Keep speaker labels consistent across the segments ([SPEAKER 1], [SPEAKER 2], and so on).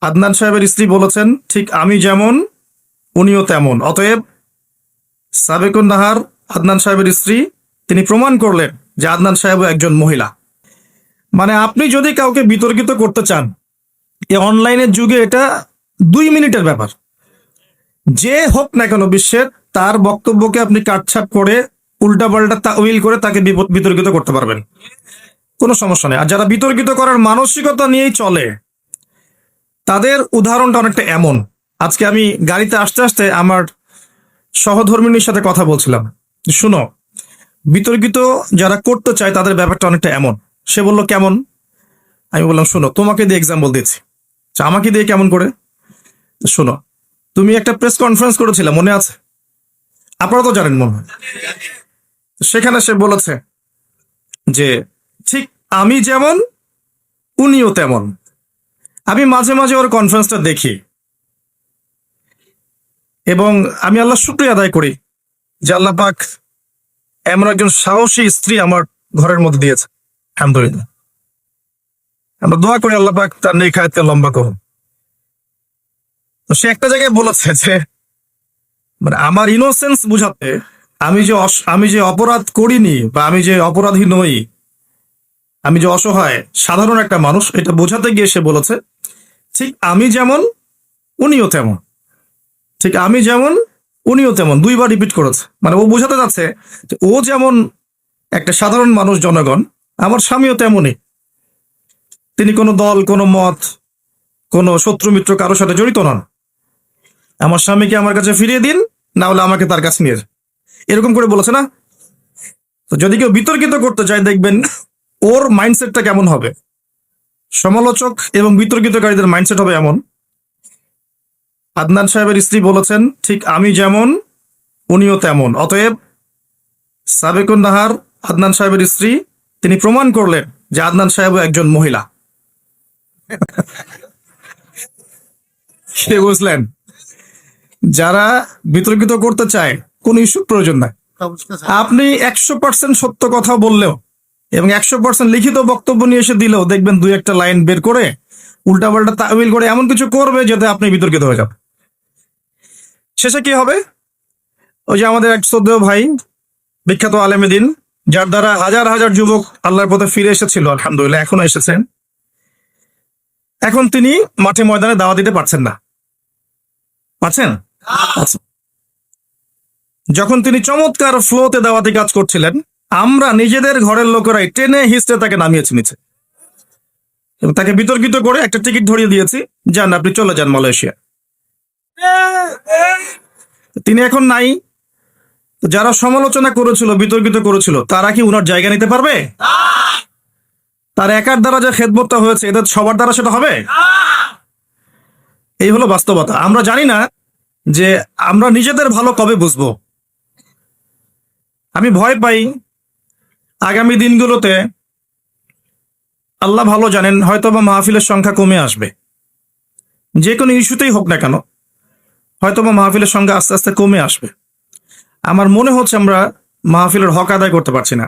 [SPEAKER 1] আদনান সাহেবের স্ত্রী বলেছেন, ঠিক আমি যেমন, উনিও তেমন। অতএব সাবেকুন নাহার আদনান সাহেবের স্ত্রী, তিনি প্রমাণ করলেন যে আদনান সাহেব একজন মহিলা। মানে আপনি যদি কাউকে বিতর্কিত করতে চান এই অনলাইনের যুগে এটা দুই মিনিটের ব্যাপার। যে হোক না কেন বিশ্বের, তার বক্তব্যকে আপনি কাটছাট করে উল্টা উল্টাপাল্টা তাউইল করে তাকে বিতর্কিত করতে পারবেন। কোনো সমস্যা নেই। আর যারা বিতর্কিত করার মানসিকতা নিয়েই চলে তাদের উদাহরণটা অনেকটা এমন। আজকে আমি গাড়িতে আসতে আসতে আমার সহধর্মিনীর সাথে কথা বলছিলাম। শুনো বিতর্কিত যারা করতে চায় তাদের ব্যাপারটা অনেকটা এমন। সে বলল কেমন? আমি বললাম শোনো তোমাকে দিয়ে এক্সাম্পল দিচ্ছি। আচ্ছা, আমাকে দিয়ে কেমন করে? শোনো তুমি একটা প্রেস কনফারেন্স করেছিলে মনে আছে? আপনারা তো জানেন মনে হয়। সেখানে সে বলেছে যে ঠিক আমি যেমন উনিও তেমন। আমি মাঝে মাঝে ওর কনফারেন্সটা দেখি। এবং আমি আল্লাহ শুক্রিয়া আদায় করি যে আল্লাহ পাক এমন একজন সাহসী স্ত্রী আমার ঘরের মধ্যে দিয়েছে। আলহামদুলিল্লাহ। আমরা দোয়া করি আল্লাহ পাক তার নেই খায়তকে লম্বা করুন। তো সে একটা জায়গায় বলেছে যে মানে আমার ইনোসেন্স বুঝাতে আমি যে আমি যে অপরাধ করিনি বা আমি যে অপরাধী নই, আমি যে অসহায়, সাধারণ একটা মানুষ, এটা বোঝাতে গিয়ে সে বলেছে ঠিক আমি যেমন, উনিও তেমন। ঠিক আমি যেমন, উনিও তেমন। দুইবার রিপিট করেছে। মানে ও বোঝাতে যাচ্ছে যে ও যেমন একটা সাধারণ মানুষ, জনগণ, আমার স্বামীও তেমনই। তিনি কোনো দল, কোনো মত, কোনো শত্রু, মিত্র কারোর সাথে জড়িত নন। আমার স্বামীকে আমার কাছে ফিরিয়ে দিন, না হলে আমাকে তার কাছে নিয়ে এরকম করে বলেছে না? তো যদি কেউ বিতর্কিত করতে চায়, দেখবেন ওর মাইন্ডসেটটা কেমন হবে? সমালোচক এবং বিতর্কিতকারীদের মাইন্ডসেট হবে এমন। আদনান সাহেবের স্ত্রী বলেছেন ঠিক আমি যেমন উনিও তেমন। অতএব সাবেকুন নাহার আদনান সাহেবের স্ত্রী তিনি প্রমাণ করলেন যে আদনান সাহেব একজন মহিলা। সে বুঝলেন যারা বিতর্কিত করতে চায় কোন ইস্যুর প্রয়োজন নাই। আপনি একশো পার্সেন্ট সত্য কথা বললেও এবং একশো পার্সেন্ট লিখিত বক্তব্য নিয়ে এসে দিলেও দেখবেন দুই একটা লাইন বের করে উল্টাপাল্টা তাবিল করে এমন কিছু করবে যাতে আপনি বিতর্কিত হয়ে যাবেন শেষে কি হবে? ওই যে আমাদের এক শ্রদ্ধেয় ভাই বিখ্যাত আলেমেদিন যার দ্বারা হাজার হাজার যুবক আল্লাহর পথে ফিরে এসেছিল আলহামদুলিল্লাহ এখনও এসেছেন। এখন তিনি মাঠে ময়দানে দাওয়া দিতে পারছেন না। পারছেন? আচ্ছা। যখন তিনি চমৎকার ফ্লোতে দাওয়াতি কাজ করছিলেন আমরা নিজেদের ঘরের লোকেরাই টেনে হিস্টে তাকে নামিয়েছি নিচে এবং তাকে বিতর্কিত করে একটা টিকিট ধরিয়ে দিয়েছি। যান, আপনি চলে যান মালয়েশিয়া। তিনি এখন নাই। যারা সমালোচনা করেছিল, বিতর্কিত করেছিল, তারা কি উনার জায়গা নিতে পারবে? তার একার দ্বারা যে খেদমতটা হয়েছে, এদের সবার দ্বারা সেটা হবে? এই হলো বাস্তবতা। আমরা জানি না যে আমরা নিজেদের ভালো কবে বুঝব। আমি ভয় পাই আগামী দিনগুলোতে আল্লাহ ভালো জানেন হয়তো বা মাহফিলের সংখ্যা কমে আসবে। যে কোনো ইস্যুতেই হোক না কেন হয়তো বা মাহফিলের সংখ্যা আস্তে আস্তে কমে আসবে। আমার মনে হচ্ছে আমরা মাহফিলের হক আদায় করতে পারছি না।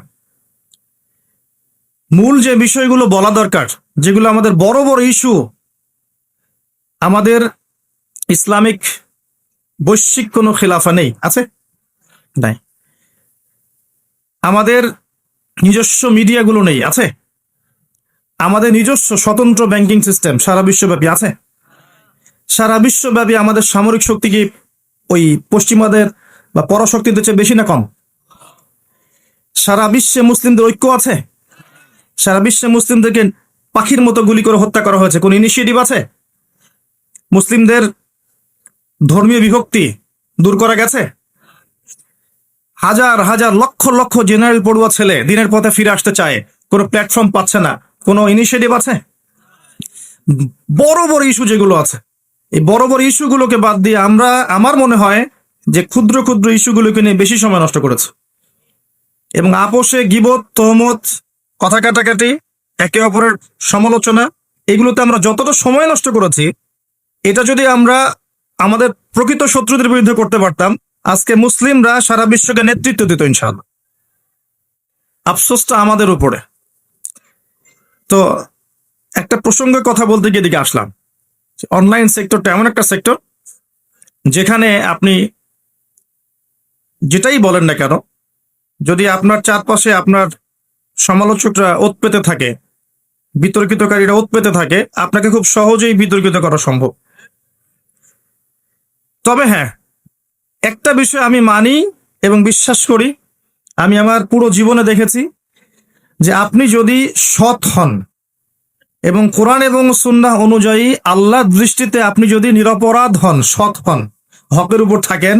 [SPEAKER 1] মূল যে বিষয়গুলো বলা দরকার, যেগুলো আমাদের বড় বড় ইস্যু, আমাদের ইসলামিক বৈশ্বিক কোনো খেলাফা নেই। আছে? নাই। আমাদের নিজস্ব মিডিয়াগুলো নেই, আছে? আমাদের নিজস্ব স্বতন্ত্র ব্যাংকিং সিস্টেম সারা বিশ্বব্যাপী আছে? সারা বিশ্বব্যাপী আমাদের সামরিক শক্তি কি ওই পশ্চিমাদের বা পরাশক্তিদের চেয়ে বেশি না কম? সারা বিশ্বে মুসলিমদের ঐক্য আছে? সারা বিশ্বে মুসলিমদেরকে পাখির মতো গুলি করে হত্যা করা হয়েছে। কোন ইনিশিয়েটিভ আছে? মুসলিমদের ধর্মীয় বিভক্তি দূর করা গেছে? হাজার হাজার, লক্ষ লক্ষ জেনারেল পড়ুয়া ছেলে দিনের পথে ফিরে আসতে চায়। কোনো প্ল্যাটফর্ম পাচ্ছে না। কোনো ইনিশিয়েটিভ আছে? বড় বড় ইস্যু যেগুলো আছে। এই বড় বড় ইস্যুগুলোকে বাদ দিয়ে আমরা, আমার মনে হয় যে ক্ষুদ্র ক্ষুদ্র ইস্যুগুলোকে নিয়ে বেশি সময় নষ্ট করেছে। এবং আপোষে গিবত, তহমত, কথা কাটাকাটি, একে অপরের সমালোচনা, এগুলোতে আমরা যতটা সময় নষ্ট করেছি, এটা যদি আমরা আমাদের প্রকৃত শত্রুদের বিরুদ্ধে করতে পারতাম আজকে মুসলিমরা সারা বিশ্বকে নেতৃত্ব দিত ইনশাআল্লাহ। আফসোসটা আমাদের উপরে। তো একটা প্রসঙ্গে কথা বলতে গিয়ে দিকে আসলাম। অনলাইন সেক্টরটা এমন একটা সেক্টর, যেখানে আপনি যেটাই বলেন না কেন, যদি আপনার চারপাশে আপনার সমালোচকরা ওত পেতে থাকে, বিতর্কিতকারীরা ওত পেতে থাকে, আপনাকে খুব সহজেই বিতর্কিত করা সম্ভব। তবে হ্যাঁ একটা বিষয় আমি মানি এবং বিশ্বাস করি, আমি আমার পুরো জীবনে দেখেছি যে আপনি যদি সৎ হন এবং কোরআন এবং সুন্নাহ অনুযায়ী আল্লাহ দৃষ্টিতে আপনি যদি নিরপরাধ হন, সৎ হন, হকের উপর থাকেন,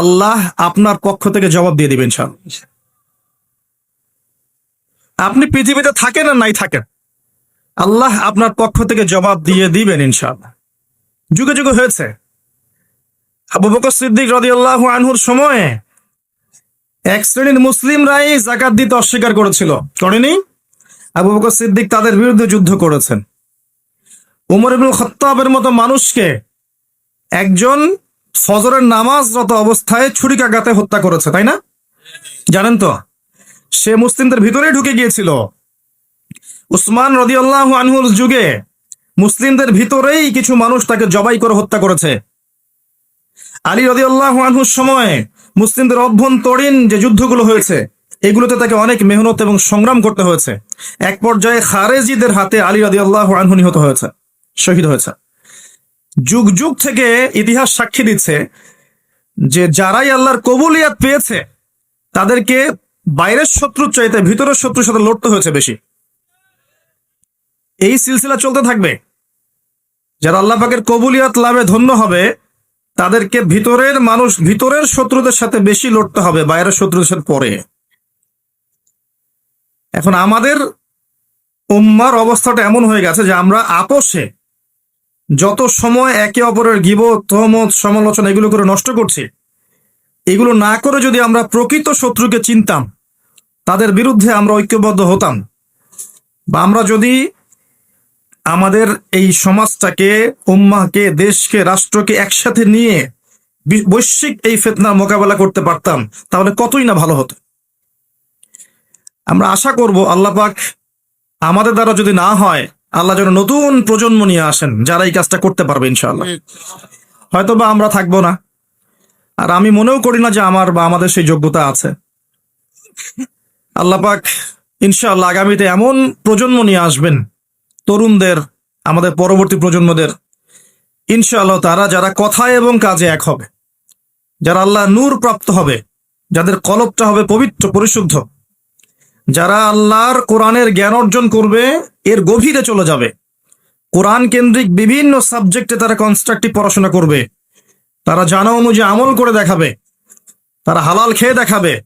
[SPEAKER 1] আল্লাহ আপনার পক্ষ থেকে জবাব দিয়ে দিবেন সব আপনি পৃথিবীতে থাকেন আর নাই থাকেন, আল্লাহ আপনার পক্ষ থেকে জবাব দিয়ে দিবেন ইনশাআল্লাহ। যুগে যুগে হয়েছে। আবু বকর সিদ্দিক রাদিয়াল্লাহু আনহুর সময়ে এক শ্রেণির মুসলিমরাই জাকাত দিতে অস্বীকার করেছিল। করেনি? আবু বকর সিদ্দিক তাদের বিরুদ্ধে যুদ্ধ করেছেন। উমর ইবনুল খত্তাবের মতো মানুষকে একজন ফজরের নামাজরত অবস্থায় ছুরিকাঘাতে হত্যা করেছে, তাই না? জানেন তো, সে মুসলিমদের ভিতরে ঢুকে গিয়েছিল। উসমান রদিয়াল্লাহু আনহুর যুগে মুসলিমদের ভিতরেই কিছু মানুষ তাকে জবাই করে হত্যা করেছে। আলী রদিয়াল্লাহু আনহুর সময় মুসলিমদের অভ্যন্তরীণ যে যুদ্ধগুলো হয়েছে, এগুলোতে তাকে অনেক মেহনত এবং সংগ্রাম করতে হয়েছে। এক পর্যায়ে খারেজিদের হাতে আলী রদিয়াল্লাহু আনহু নিহত হয়েছে, শহীদ হয়েছে। যুগ যুগ থেকে ইতিহাস সাক্ষী দিচ্ছে যে যারাই আল্লাহর কবুলিয়াত পেয়েছে, তাদেরকে বাইরের শত্রুর চাইতে ভিতরের শত্রুর সাথে লড়তে হয়েছে বেশি। এই সিলসিলা চলতে থাকবে। যারা আল্লাহ পাকের কবুলিয়াত লাভে ধন্য হবে তাদেরকে ভিতরের মানুষ, ভিতরের শত্রুদের সাথে বেশি লড়তে হবে, বাইরের শত্রুদের সাথে পরে। এখন আমাদের উম্মার অবস্থাটা এমন হয়ে গেছে যে আমরা আপোষে যত সময় একে অপরের গিব তহমত, সমালোচনা এগুলো করে নষ্ট করছি, এগুলো না করে যদি আমরা প্রকৃত শত্রুকে চিনতাম, তাদের বিরুদ্ধে আমরা ঐক্যবদ্ধ হতাম, বা আমরা যদি আমাদের এই সমাজটাকে উম্মাকে দেশকে, রাষ্ট্রকে একসাথে নিয়ে বৈশ্বিক এই ফেতনার মোকাবেলা করতে পারতাম, তাহলে কতই না ভালো হতো? আমরা আশা করব আল্লাহ পাক আমাদের দ্বারা যদি না হয়, আল্লাহ যেন নতুন প্রজন্ম নিয়ে আসেন, যারা এই কাজটা করতে পারবে ইনশাআল্লাহ। হয়তো বা আমরা থাকব না। আর আমি মনেও করি না যে আমার বা আমাদের সেই যোগ্যতা আছে। আল্লাহ পাক ইনশাআল্লাহ আগামীতে এমন প্রজন্ম নিয়ে আসবেন তরুণদের, আমাদের পরবর্তী প্রজন্মদের, ইনশাআল্লাহ তারা যারা কথায় এবং কাজে এক হবে, যারা আল্লাহ নূর প্রাপ্ত হবে, যাদের কলবটা হবে পবিত্র, পরিশুদ্ধ, যারা আল্লাহর কোরআনের জ্ঞান অর্জন করবে, এর গভীরে চলে যাবে। কোরআন কেন্দ্রিক বিভিন্ন সাবজেক্টে তারা কনস্ট্রাকটিভ পড়াশোনা করবে। তারা জানা অনুযায়ী আমল করে দেখাবে। তারা হালাল খেয়ে দেখাবে।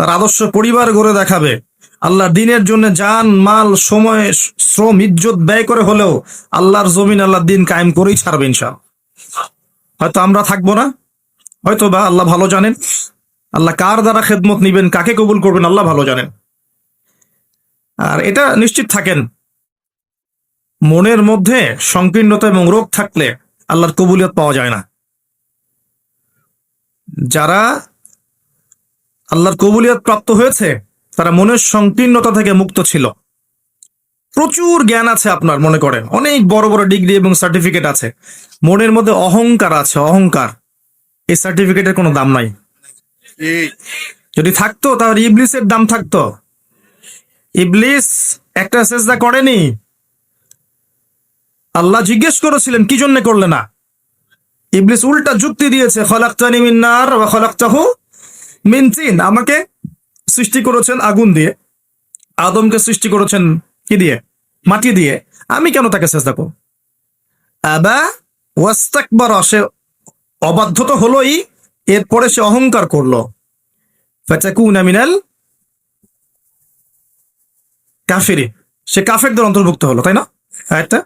[SPEAKER 1] তার আদর্শ পরিবার গড়ে দেখাবে। আল্লাহ দিনের জন্য যান মাল, সময়, শ্রম, ইজ্জত ব্যয় করে হলেও আল্লাহর জমিন আল্লাহ দিন কায়েম করেই ছাড়বে ইনশাল হয়তো আমরা থাকব না, হয়তো বা আল্লাহ ভালো জানেন। আল্লাহ কার দ্বারা খেদমত নিবেন, কাকে কবুল করবেন আল্লাহ ভালো জানেন। আর এটা নিশ্চিত থাকেন, মনের মধ্যে সংকীর্ণতা এবং রোগ থাকলে আল্লাহর কবুলিয়ত পাওয়া যায় না। যারা আল্লাহর কবুলিয়াত প্রাপ্ত হয়েছে, তারা মনের সংকীর্ণতা থেকে মুক্ত ছিল। প্রচুর জ্ঞান আছে আপনার, মনে করেন। অনেক বড় বড় ডিগ্রি এবং সার্টিফিকেট আছে। মনের মধ্যে অহংকার আছে, অহংকার। এই সার্টিফিকেটের কোনো দাম নাই। যদি থাকতো, তাহলে ইবলিসের দাম থাকতো। ইবলিস একটা সেজদা করেনি। আল্লাহ জিজ্ঞেস করেছিলেন, কি জন্য করলে না? ইবলিস উল্টা যুক্তি দিয়েছে, খলাক্তানি মিন্নার বা খলাক্তাহু মিন তিন আমাকে সৃষ্টি করেছেন আগুন দিয়ে। আদমকে সৃষ্টি করেছেন কি দিয়ে? মাটি দিয়ে। আমি কেন তাকে চেষ্টা করব? আবা ওয়াস্তাকবার, সে অবাধ্য তো হলোই, এরপরে সে অহংকার করল। ফাতাকুনা মিনাল কাফিরি সে কাফেরদের অন্তর্ভুক্ত হলো, তাই না? একটা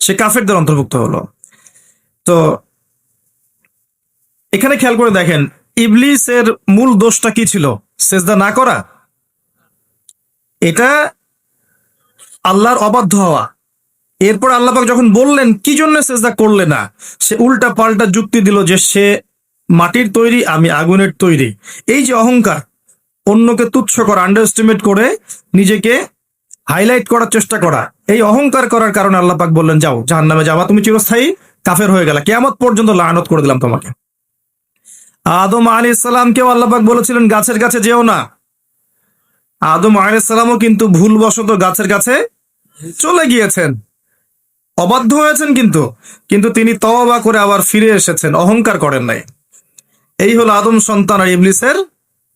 [SPEAKER 1] সে কাফেরদের অন্তর্ভুক্ত হলো। তো এখানে খেয়াল করে দেখেন ইবলিসের মূল দোষটা কি ছিল? সেজদা না করা? এটা আল্লাহর অবাধ্য হওয়া। এরপর আল্লাপাক যখন বললেন, কি জন্য সেজদা করলে না? সে উল্টা পাল্টা যুক্তি দিল যে, সে মাটির তৈরি, আমি আগুনের তৈরি। এই যে অহংকার, অন্যকে তুচ্ছ করা আন্ডারস্টিমেট করে নিজেকে হাইলাইট করার চেষ্টা করা, এই অহংকার করার কারণে আল্লাহ পাক বললেন, যাও জাহান নামে যাবা, তুমি চিরস্থায়ী কাফের হয়ে গেলা। কেয়ামত পর্যন্ত লানত করে দিলাম তোমাকে। আদম আলী ইসলামকেও আল্লাহ পাক বলেছিলেন, গাছের কাছে যেও না। আদম আলী ইসলামও কিন্তু ভুলবশত গাছের কাছে চলে গিয়েছেন। অবাধ্য হয়েছেন কিন্তু কিন্তু তিনি তওবা করে আবার ফিরে এসেছেন, অহংকার করেন নাই। এই হলো আদম সন্তান আর ইবলিসের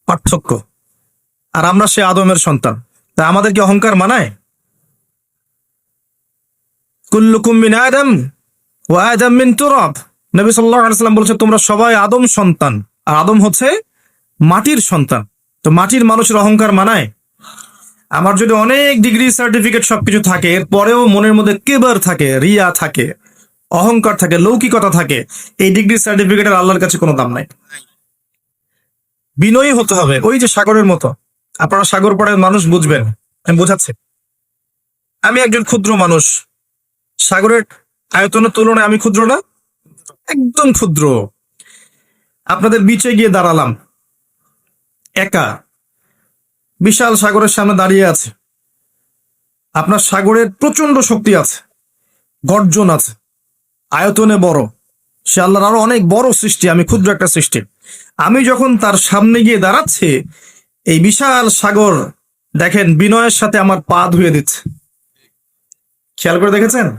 [SPEAKER 1] পার্থক্য। আর আমরা সে আদমের সন্তান। তা আমাদের কি অহংকার মানায়? কুল্লুকুম মিন আদম ও আদম মিন তুরাব। নবী সাল্লাম বলছে, তোমরা সবাই আদম সন্তান। আর আদম হচ্ছে মাটির সন্তান। তো মাটির মানুষের অহংকার মানায়। আমার যদি অনেক ডিগ্রি সার্টিফিকেট সবকিছু থাকে, এরপরেও মনের মধ্যে কেবার থাকে, রিয়া থাকে, অহংকার থাকে, লৌকিকতা থাকে, এই ডিগ্রি সার্টিফিকেটের আল্লাহর কাছে কোনো দাম নাই। বিনয়ী হতে হবে, ওই যে সাগরের মতো। আপনারা সাগর পাড়ের মানুষ বুঝবেন, আমি বোঝাচ্ছি। আমি একজন ক্ষুদ্র মানুষ। সাগরের আয়তনের তুলনায় আমি ক্ষুদ্র না। একদম ক্ষুদ্র। আপনাদের বিচে গিয়ে দাঁড়ালাম। একা। বিশাল সাগরের সামনে দাঁড়িয়ে আছে। আপনার সাগরের প্রচণ্ড শক্তি আছে। গর্জন আছে। আয়তনে বড়। সে আল্লাহর আরও অনেক বড় সৃষ্টি, আমি ক্ষুদ্র একটা সৃষ্টি। আমি যখন তার সামনে গিয়ে দাঁড়াচ্ছি, এই বিশাল সাগর দেখেন বিনয়ের সাথে আমার পা ধুয়ে দিচ্ছে। খেয়াল করে দেখেছেন?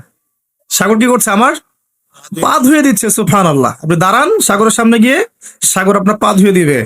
[SPEAKER 1] সাগর কি করছে আমার? পা ধুয়ে দিচ্ছে সুফান আল্লাহ আপনি দাঁড়ান, সাগরের সামনে গিয়ে সাগর আপনার পা ধুয়ে দিবে।